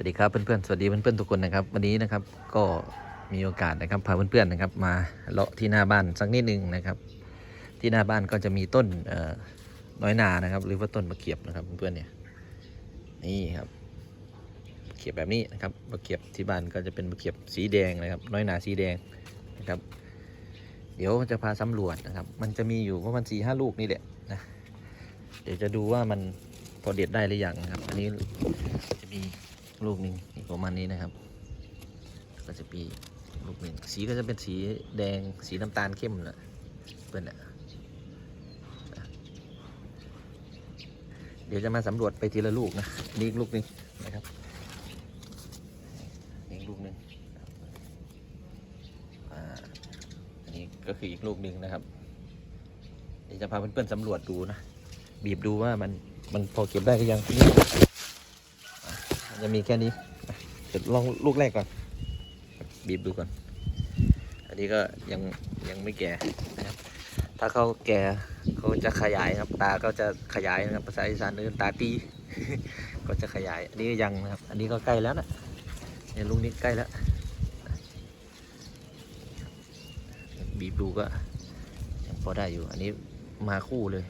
วัสดีครับเพื่อนๆ สวัสดีเพื่อนๆทุกคนนะครับ วันนี้นะครับก็มีโอกาสนะครับพาเพื่อนๆนะครับ มาเลาะที่หน้าบ้านสักนิดหนึ่งนะครับ ที่หน้าบ้านก็จะมีต้นน้อยนานะครับ หรือว่าต้นมะเขียบนะครับเพื่อนๆเนี่ยนี่ครับเขียบแบบนี้นะครับมะเขียบที่บ้านก็จะเป็นมะเขียบสีแดงนะครับ น้อยนาสีแดงนะครับ เดี๋ยวจะพาสำรวจนะครับ มันจะมีอยู่ประมาณสี่ห้าลูกนี่แหละนะเดี๋ยวจะดูว่ามันพอเด็ดได้หรือยังนะครับ อันนี้จะมี ลูกหนึ่งอีกประมาณนี้นะครับ ก็จะปีลูกหนึ่งสีก็จะเป็นสีแดงสีน้ำตาลเข้มนะเพื่อนนะเดี๋ยวจะมาสำรวจไปทีละลูกนะนี่อีกลูกหนึ่งนะครับนี่อีกลูกหนึ่งอันนี้ก็คืออีกลูกหนึ่งนะครับ เดี๋ยวจะพาเพื่อนๆสำรวจดูนะบีบดูว่ามันมันพอเก็บได้หรือยังนี่ จะมีแค่นี้เดี๋ยวลองลูกแรกก่อน บีบดูก่อน อันนี้ก็ยังยังไม่แก่นะครับ ถ้าเขาแก่เขาจะขยายครับ ตาก็จะขยายนะครับภาษาอีสานเรียกตาตี ก็จะขยาย อันนี้ยังนะครับ อันนี้ก็ใกล้แล้วนะเนี่ยลูกนี้ใกล้แล้วบีบดูก็ยังพอได้อยู่ อันนี้มาคู่เลย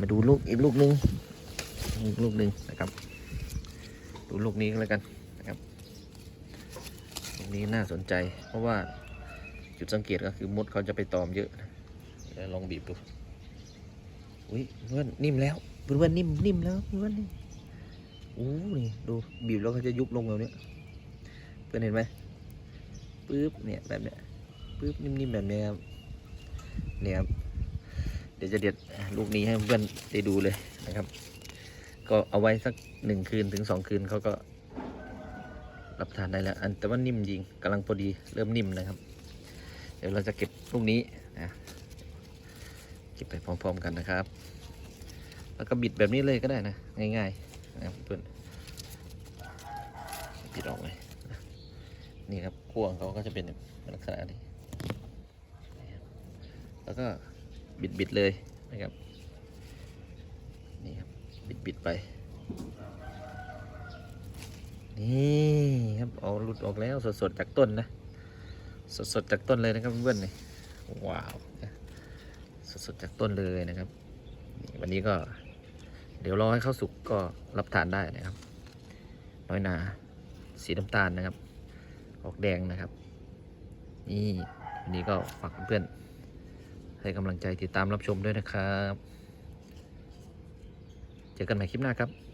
มาดูลูกอีกลูกหนึ่งอีกลูกหนึ่งนะครับ ดูลูกนี้ก็แล้วกันนะครับลูกนี้น่าสนใจ เพราะว่าจุดสังเกตก็คือมดเขาจะไปตอมเยอะนะลองบีบดูอุ้ยเพื่อนนิ่มแล้วเพื่อนนิ่มนิ่มแล้วเพื่อนนี่อู้นี่ดูบีบแล้วเขาจะยุบลงแบบนี้เพื่อนเห็นไหมปึ๊บเนี่ยแบบเนี้ยปึ๊บนิ่มๆแบบเนี้ยครับเนี่ยครับ เดี๋ยวจะเด็ดลูกนี้ให้เพื่อนได้ดูเลยนะครับ ก็เอาไว้สักหนึ่งคืนถึงสองคืนเขาก็รับทานได้แล้ว อันแต่ว่านิ่มจริงกำลังพอดีเริ่มนิ่มนะครับ เดี๋ยวเราจะเก็บลูกนี้นะเก็บไปพร้อม ๆ กันนะครับ แล้วก็บิดแบบนี้เลยก็ได้นะ ง่ายๆนะครับเพื่อนบิดออกเลยนี่ครับขั้วงเขาก็จะเป็นลักษณะนี้แล้วก็ บิดบิดๆเลยนะครับนี่ครับบิดบิดๆไป นี่ครับเอาหลุดออกแล้วสดๆจากต้นนะ สดๆจากต้นเลยนะครับเพื่อนๆนี่ว้าวสดๆจากต้นเลยนะครับวันนี้ก็ เดี๋ยวรอให้เข้าสุกก็รับทานได้นะครับ น้อยหนา สีน้ำตาลนะครับ ออกแดงนะครับ นี่วันนี้ก็ฝากเพื่อนๆ ให้กำลังใจติดตามรับชมด้วยนะครับ เจอกันใหม่คลิปหน้าครับ